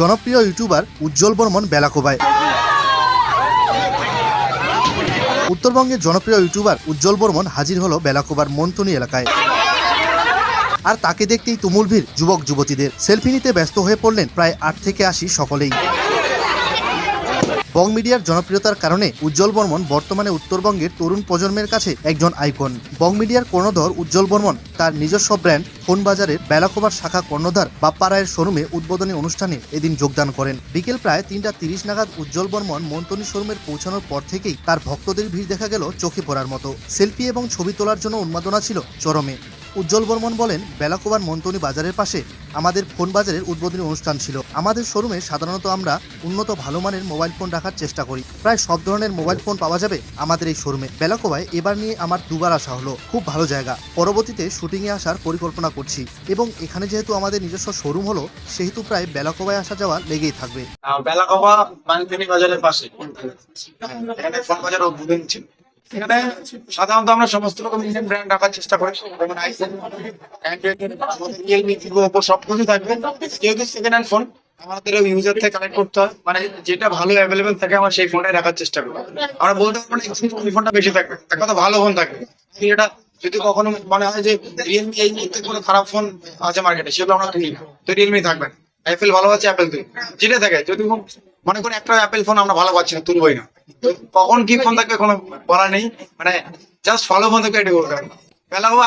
জনপ্রিয় ইউটিউবার উজ্জ্বল বর্মন বেলাকোবায়। উত্তরবঙ্গের জনপ্রিয় ইউটিউবার উজ্জ্বল বর্মন হাজির হলো বেলাকোবার মন্তনি এলাকায়। আর তাকে দেখতেই তুমুল ভিড় যুবক যুবতীদের সেলফি নিতে ব্যস্ত হয়ে পড়লেন প্রায় আট থেকে আশি সকলেই। বং মিডিয়ার জনপ্রিয়তার কারণে উজ্জ্বল বর্মন বর্তমানে উত্তরবঙ্গের তরুণ প্রজন্মের কাছে একজন আইকন। বং মিডিয়ার কর্ণধর উজ্জ্বল বর্মন তার নিজস্ব ব্র্যান্ড ফোন বাজারের বেলাকোবার শাখা কর্ণধার বাপ্পারায়ের শোরুমে উদ্বোধনী অনুষ্ঠানে এদিন যোগদান করেন। বিকেল প্রায় তিনটা তিরিশ নাগাদ উজ্জ্বল বর্মন মন্তনী শোরুমের পৌঁছানোর পর থেকেই তার ভক্তদের ভিড় দেখা গেল চোখে পড়ার মতো। সেলফি এবং ছবি তোলার জন্য উন্মাদনা ছিল চরমে। উজ্জ্বল বর্মন বলেন বেলাকোবার মন্তনী বাজারের পাশে আমাদের ফোন বাজারের উদ্বোধনী অনুষ্ঠান ছিল। আমাদের শোরুমে সাধারণত আমরা উন্নত ভালো মানের মোবাইল ফোন রাখার চেষ্টা করি। প্রায় সব ধরনের মোবাইল ফোন পাওয়া যাবে আমাদের এই শোরুমে। বেলাকোবায় এবার নিয়ে আমার দুবার আসা হলো। খুব ভালো জায়গা। পরবর্তীতে শুটিংয়ে আসার পরিকল্পনা করছি এবং এখানে যেহেতু আমাদের নিজস্ব শোরুম হলো, সেহেতু প্রায় বেলাকোবায় আসা যাওয়া লেগেই থাকবে। বেলাকবা বাজারের পাশে। ফোন বাজার উদ্বোধন ছিল। এখানে সাধারণত আমরা সমস্ত রকম ইন্ডিয়ান ব্র্যান্ড রাখার চেষ্টা করি। যেমন অ্যান্ড্রয়েড রিয়েলমি ভিভো ওপো সবকিছু থাকবে। যেহেতু সেকেন্ড হ্যান্ড ফোন আমাদের ইউজার থেকে কালেক্ট করতে হয়। মানে যেটা ভালো অ্যাভেলেবেল থাকে আমরা সেই ফোনটাই রাখার চেষ্টা করি। আমরা বলতে পারব না কোন ফোনটা বেশি থাকবে। এক কথা ভালো ফোন থাকবে। এটা যদি কখনো মনে হয় যে রিয়েলমি এই মুহূর্তে কোনো খারাপ ফোন আছে মার্কেটে সেগুলো আমরা তুলি তো রিয়েলমি থাকবে অ্যাপেল ভালো আছে অ্যাপেল তুই যেটা থাকে, যদি মনে করি একটা অ্যাপেল ফোন আমরা ভালো পাচ্ছি না, তুলবই না। তো কখন কি ফোন থাকবে কোনো বলা নেই। মানে জাস্ট ফলো ফোন থাকবে এটা করবে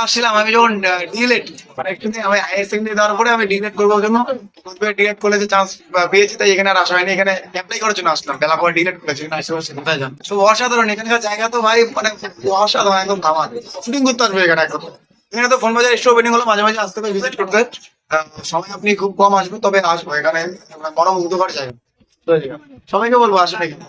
আসছিলাম আমি যখন ডিলেট মানে একটু আমি হায়ার সেকেন্ডারি দেওয়ার পরে আমি ডিলেট করব জন্য ডিলেট কলেজে চান্স পেয়েছি তাই এখানে আর আসা হয়নি। এখানে অ্যাপ্লাই করার জন্য আসলাম ডিলেট করেছি না। আশেপাশে কোথায় যান? তো অসাধারণ এখানকার জায়গা তো ভাই মানে অসাধারণ একদম ধামাল। শুটিং করতে আসবে এখানে একদম। এখানে তো ফোন বাজার এক্সট্রা ওপেনিং হলো মাঝে মাঝে আসতে হবে ভিজিট করতে। সময় আপনি খুব কম আসবে তবে আসব এখানে মনোমুগ্ধকর জায়গা। সবাইকে বলব আসুন এখানে।